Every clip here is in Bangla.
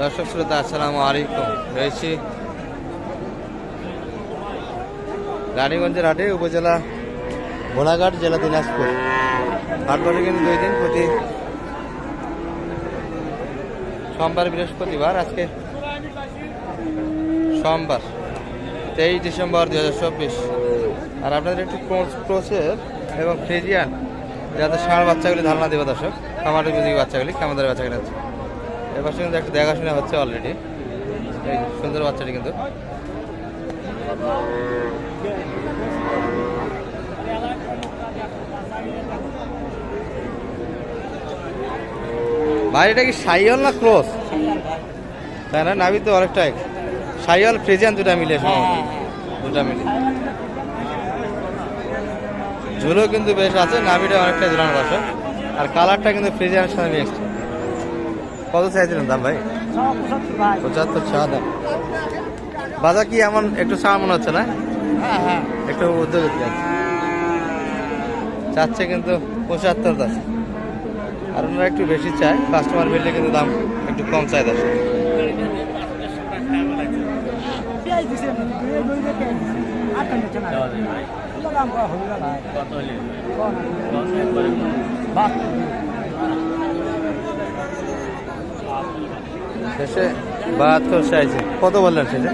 দর্শক শ্রোতা, আসসালামু আলাইকুম। রয়েছি রানীগঞ্জের হাটে, উপজেলা ভোলাঘাট, জেলা দিনাজপুর। হাট কিন্তু দুই দিন প্রতি সোমবার, বৃহস্পতিবার, আজকে সোমবার, তেইশ ডিসেম্বর দু হাজার চব্বিশ। আর আপনাদের একটু ক্রোচের এবং ফ্রিজিয়ান যাতে ষাঁড় বাচ্চাগুলি ধারণা দেবে দর্শক খামার উপযোগী বাচ্চাগুলি ধরে বাচ্চাগুলি আছে। এবার কিন্তু একটু দেখাশোনা হচ্ছে অলরেডি এই সুন্দর বাচ্চাটি কিন্তু। ভাই এটা কি সাইয়াল না ক্রস? তাই না নাবি তো অনেকটাই সাইয়াল ফ্রিজিয়ান দুটা মিলে সম্ভবত। দুটা মিলে ঝুলো কিন্তু বেশ আছে নাবিটা অনেকটা ঝুলানো আছে। আর কালারটা কিন্তু ফ্রিজিয়ানের সাথে মিক্সড কত চাইছিলেন দাম ভাই? পঁচাত্তর ছ দাম। বাজার কি এমন একটু ছাড় মনে হচ্ছে না? একটু উদ্যোগ চাচ্ছে কিন্তু পঁচাত্তর দাম। আর ওনারা একটু বেশি চায় কাস্টমার মিললে কিন্তু দাম একটু কম চায় দশ শেষে বাহাত্তর চাইছে। কত বললেন শেষে?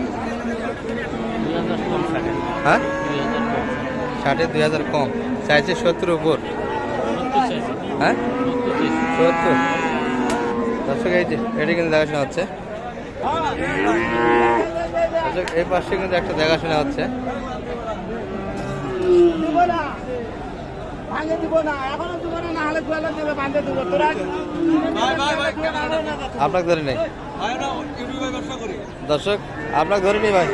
হ্যাঁ? ষাটে দুই হাজার কম। চাইছে সত্তর উপর। হ্যাঁ? সত্তর। দর্শক, এই যে, এটি কিন্তু দেখাশোনা হচ্ছে। এই পাশে কিন্তু একটা দেখাশোনা হচ্ছে। ভাঙে দিব না এখনও দিব না না হলে গোয়ালে দেবে তোরা আপনাকে ধরে নেই। দর্শক আপনাকে ধরে নি ভাই।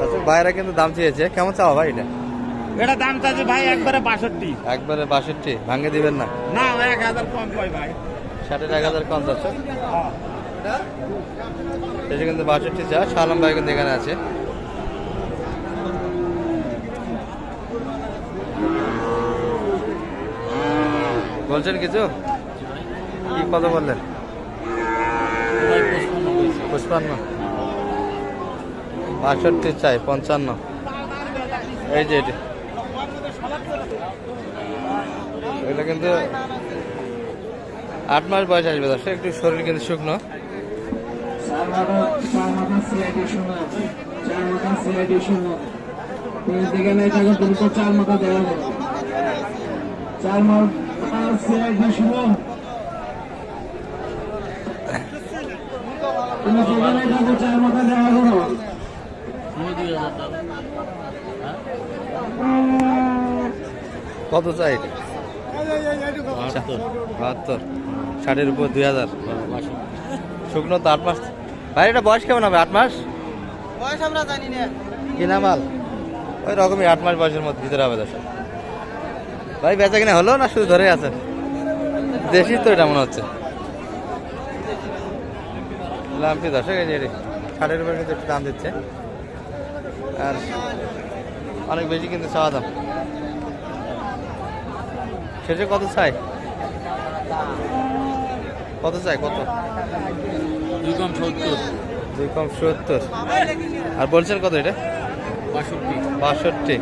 দর্শক ভাইরা কিন্তু দাম চেয়েছে। কেমন চাওয়া ভাই এটা? এটা দাম চাচ্ছে ভাই একবারে বাষট্টি। একবারে বাষট্টি ভাঙে দিবেন না? না এক হাজার কম কয় ভাই। ষাটের এক হাজার কম দর্শক। সেটা কিন্তু বাষট্টি চা সালাম ভাই কিন্তু এখানে আছে। বলছেন কিছু? কি কত বললেন? পুষ্পান্ন বাষট্টি চাই, পঞ্চান্ন। এই যে এটি। এটা কিন্তু আট মাস বয়স আসবে দর্শক, একটু শরীর কিন্তু শুকনো। চার মাথা তুমি দেখে নাই চার মাথা দেওয়া করো কত চাই বাহাত্তর। ষাটের উপর দুই হাজার। শুকনো তো আট মাস। ভাই এটা বয়স কেমন হবে? আট মাস? বয়স আমরা জানি না। কিনা মাল? ওই রকমই আট মাস বয়সের মধ্যে ভিতরে হবে দর্শক ভাই বেচা কিনা হলো না শুধু ধরে আছে? দেশি তো এটা মনে হচ্ছে। যে এটি। ষাটের উপর কিন্তু একটু দাম দিচ্ছে। আর অনেক বেশি কিন্তু চাওয়া দাম। শেষে কত চাই? কত চাই? কত? দুই কম সত্তর। দুই কম সত্তর। আর বলছেন কত এটা? বাষট্টি। বাষট্টি।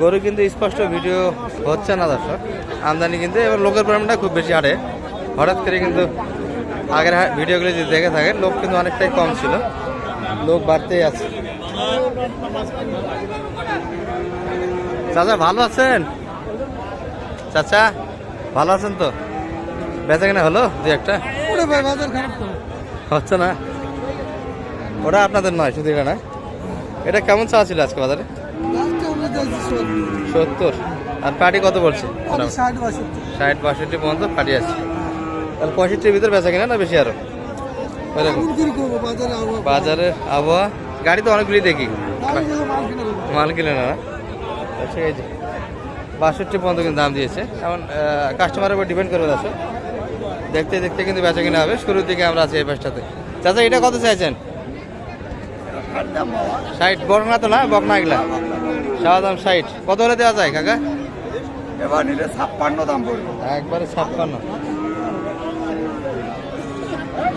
গরু কিন্তু স্পষ্ট ভিডিও হচ্ছে না দর্শক। আমদানি কিন্তু এবার লোকের পরিমাণটা খুব বেশি হারে। হঠাৎ করে কিন্তু আগের ভিডিওগুলো যদি দেখে থাকেন লোক কিন্তু অনেকটাই কম ছিল। লোক বাড়তেই আছে। চাচা ভালো আছেন? চাচা ভালো আছেন তো? বেচা কেনা হলো দু একটা? হচ্ছে না? ওটা আপনাদের নয় শুধু এটা না। এটা কেমন চাওয়া ছিল আজকে বাজারে? সত্তর। আর পার্টি কত বলছে? ষাট বাষট্টি। ষাট বাষট্টি পর্যন্ত পার্টি আছে। তাহলে পঁয়ষট্টির ভিতরে বেচা কিনা না বেশি আরও? বাজারে আবহাওয়া। বাজারের আবহাওয়া। গাড়ি তো অনেকগুলি দেখি। মাল কিনে না আচ্ছা এই যে। বাষট্টি পর্যন্ত কিন্তু দাম দিয়েছে। এখন কাস্টমারের উপর ডিপেন্ড করে আছে দেখতে দেখতে কিন্তু বেচা কিনা হবে। শুরুর দিকে আমরা আছি এই পাশটাতে। চাচা এটা কত চাইছেন? ষাট বকনা তো না বকনা এগুলা? সাদা দাম ষাট। কত হলে দেওয়া যায় কাকা? এবার নিলে ছাপ্পান্ন দাম পড়বে। একবারে ছাপ্পান্ন।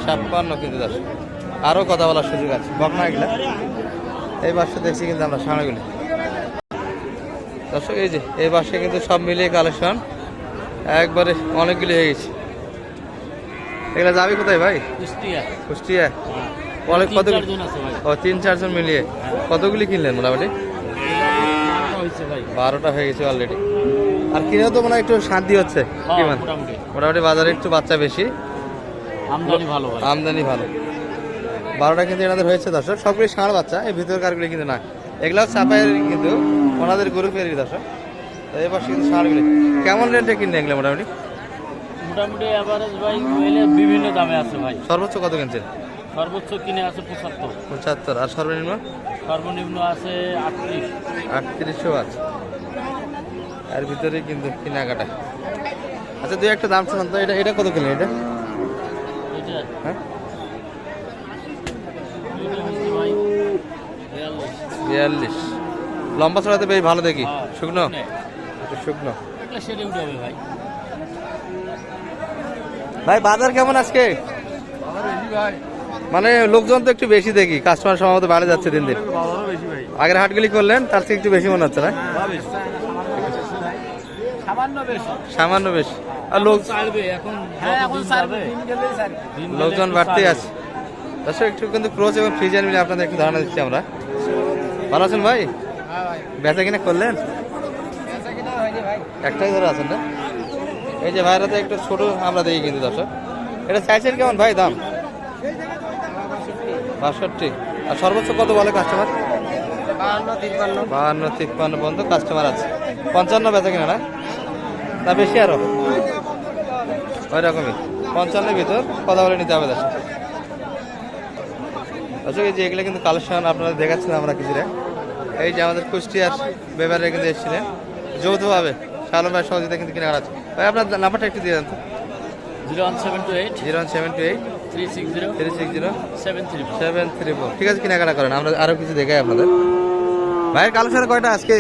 ছাপ্পান্ন কিন্তু দর্শক আরও কথা বলার সুযোগ আছে। বকনা এগুলা? এই বাসটা দেখছি কিন্তু আমরা সামনেগুলি দর্শক এই যে এই বাসে কিন্তু সব মিলিয়ে কালেকশন একবারে অনেকগুলি হয়ে গেছে। এগুলা যাবি কোথায় ভাই? কুষ্টিয়া। কুষ্টিয়া? অনেক কত ও তিন চারজন মিলিয়ে। কতগুলি কিনলেন মোটামুটি? বারোটা হয়ে গেছে অলরেডি আর কিনেও তো মনে হয় একটু শান্তি হচ্ছে। হ্যাঁ, মানে? মোটামুটি। বাজারে একটু বাচ্চা বেশি। আমদানি ভালো আমদানি ভালো। বারোটা কিন্তু এনাদের হয়েছে দর্শক। সবগুলি ষাঁড় বাচ্চা এই ভিতর কারগুলি কিন্তু না। এগুলো চাপাইয়ের কিন্তু ওনাদের গ্রুপেরই দর্শক। পাশে কিন্তু ষাঁড়গুলি কেমন রেটে কিনলে এগুলো মোটামুটি? মোটামুটি অ্যাভারেজ ভাই বিভিন্ন দামে আছে ভাই। সর্বোচ্চ কত কিনছেন? সর্বোচ্চ কিনে আছে পঁচাত্তর। পঁচাত্তর। আর সর্বনিম্ন? সর্বনিম্ন আছে আটত্রিশ। আটত্রিশশো আছে। আর ভিতরে কিন্তু কেনাকাটা। আচ্ছা দুই একটা দাম শোনান তো। এটা এটা কত কিনলেন এটা? হ্যাঁ? ভাই বিয়াল্লিশ। লম্বা ছড়াতে বেশ ভালো দেখি। হ্যাঁ, শুকনো? শুকনো। ভাই। ভাই বাজার কেমন আজকে? মানে লোকজন তো একটু বেশি দেখি কাস্টমার সম্ভবত বাড়ে যাচ্ছে দিন দিন। আগের হাটগুলি করলেন তার থেকে একটু বেশি মনে হচ্ছে না? সামান্য বেশি। আর লোক হ্যাঁ লোকজন বাড়তেই আছে। দর্শক একটু কিন্তু ক্রোচ এবং ফ্রিজার মিলে আপনাদের একটু ধারণা দিচ্ছি আমরা। ভালো আছেন ভাই? বেচা কিনা করলেন? একটাই ধরে আছেন না? এই যে ভাইরা তো একটু ছোট আমরা দেখি কিন্তু দর্শক। এটা চাইছেন কেমন ভাই দাম? বাষট্টি। আর সর্বোচ্চ কত বলে কাস্টমার বাহান্ন তিপ্পান্ন। পর্যন্ত কাস্টমার আছে। পঞ্চান্ন বেচা কিনা না? না বেশি আরও। ওই রকমই। পঞ্চান্নের ভিতর কথা বলে নিতে হবে দর্শক। দর্শক এই যে এগুলো কিন্তু কালেকশন আপনারা দেখাচ্ছিলাম আমরা কিছুটা। এই যে আমাদের কুষ্টিয়ার ব্যাপারে কিন্তু এসেছিলেন। যৌথভাবে শালম ভাই সহযোগিতা কিন্তু কিনে আছে ভাই আপনার নাম্বারটা একটু দিয়ে দেন তো। Zero one seven two eight. Zero one seven two eight. Three six zero three six zero seven three seven three four ঠিক আছে কেনাকাটা করেন। আমরা আরও কিছু দেখাই আপনাদের। ভাইয়ের কালেকশন কয়টা আজকে?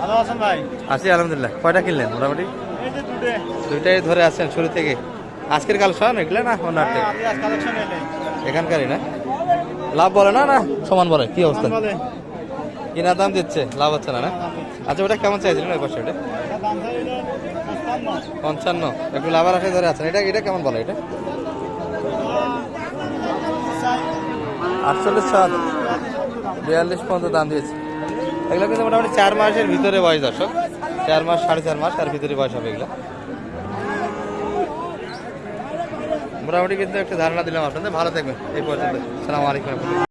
ভালো আছেন ভাই? আছি আলহামদুলিল্লাহ। কয়টা কিনলেন মোটামুটি? এই যে দুটে। দুইটাই ধরে আছেন শুরু থেকে। আজকের কালেকশন এগুলো না অন্য হাট থেকে আমি আজ কালেকশন এলে এখানকারই না? লাভ বলে না না? সমান বলে। কি অবস্থা? কিনা দাম দিচ্ছে লাভ হচ্ছে না না? আচ্ছা ওটা কেমন চাইছিলেন ওই পাশে ওটা? পঞ্চান্ন। পঞ্চান্ন। একটু লাভার আসে ধরে আছেন। এটা এটা কেমন বলে এটা? আটচল্লিশ সাত। বিয়াল্লিশ পর্যন্ত দাম দিয়েছে। এগুলো কিন্তু মোটামুটি চার মাসের ভিতরে বয়স দর্শক। চার মাস, সাড়ে চার মাস, তার ভিতরে বয়স হবে এগুলো। মোটামুটি কিন্তু একটা ধারণা দিলাম আপনাদের। ভালো থাকবেন। এই পর্যন্ত। সালাম আলাইকুম।